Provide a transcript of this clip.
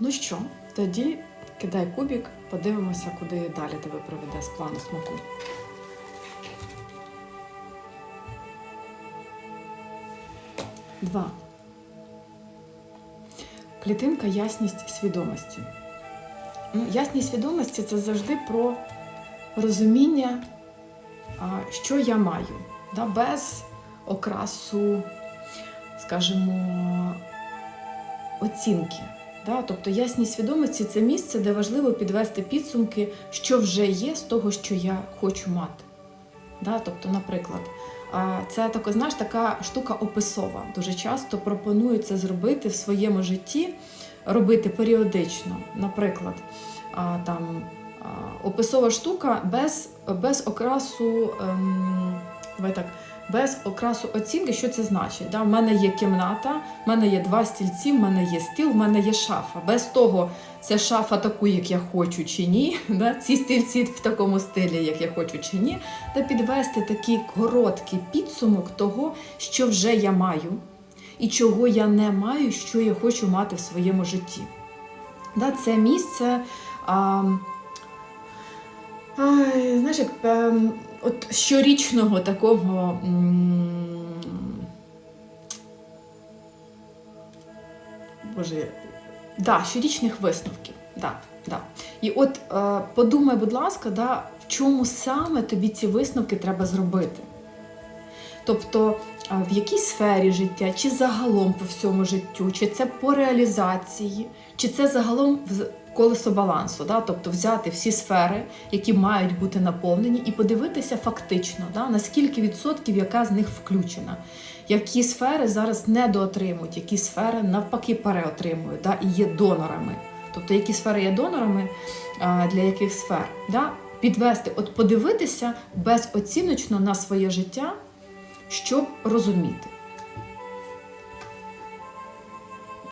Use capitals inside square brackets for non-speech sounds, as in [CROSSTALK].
Ну що, тоді кидай кубик, подивимося, куди далі тебе приведе з плану смаку. Два. Клітинка ясність свідомості. Ну, ясність свідомості це завжди про розуміння, що я маю, да, без окрасу, скажімо, оцінки. Да? Тобто ясність свідомості це місце, де важливо підвести підсумки, що вже є з того, що я хочу мати. Да? Тобто, наприклад, це тако, знаєш, така штука описова. Дуже часто пропонують зробити в своєму житті, робити періодично. Наприклад, там, описова штука без, без окрасу. Ем, так, без окрасу оцінки, що це значить. Да? В мене є кімната, в мене є два стільці, в мене є стіл, в мене є шафа. Без того, це шафа таку, як я хочу чи ні. [LAUGHS] Да? Ці стільці в такому стилі, як я хочу чи ні. Та підвести такий короткий підсумок того, що вже я маю, і чого я не маю, що я хочу мати в своєму житті. Да? Це місце. А, Ай, знаєш, як ем, от щорічного такого. Боже, да, щорічних висновків. Да, да. І от е, подумай, будь ласка, да, в чому саме тобі ці висновки треба зробити. Тобто в якій сфері життя, чи загалом по всьому життю, чи це по реалізації, чи це загалом в колесо балансу, да? тобто взяти всі сфери, які мають бути наповнені, і подивитися фактично, да? наскільки відсотків яка з них включена, які сфери зараз недоотримують, які сфери навпаки переотримують да? і є донорами. Тобто, які сфери є донорами для яких сфер, да? підвести, от подивитися безоціночно на своє життя, щоб розуміти.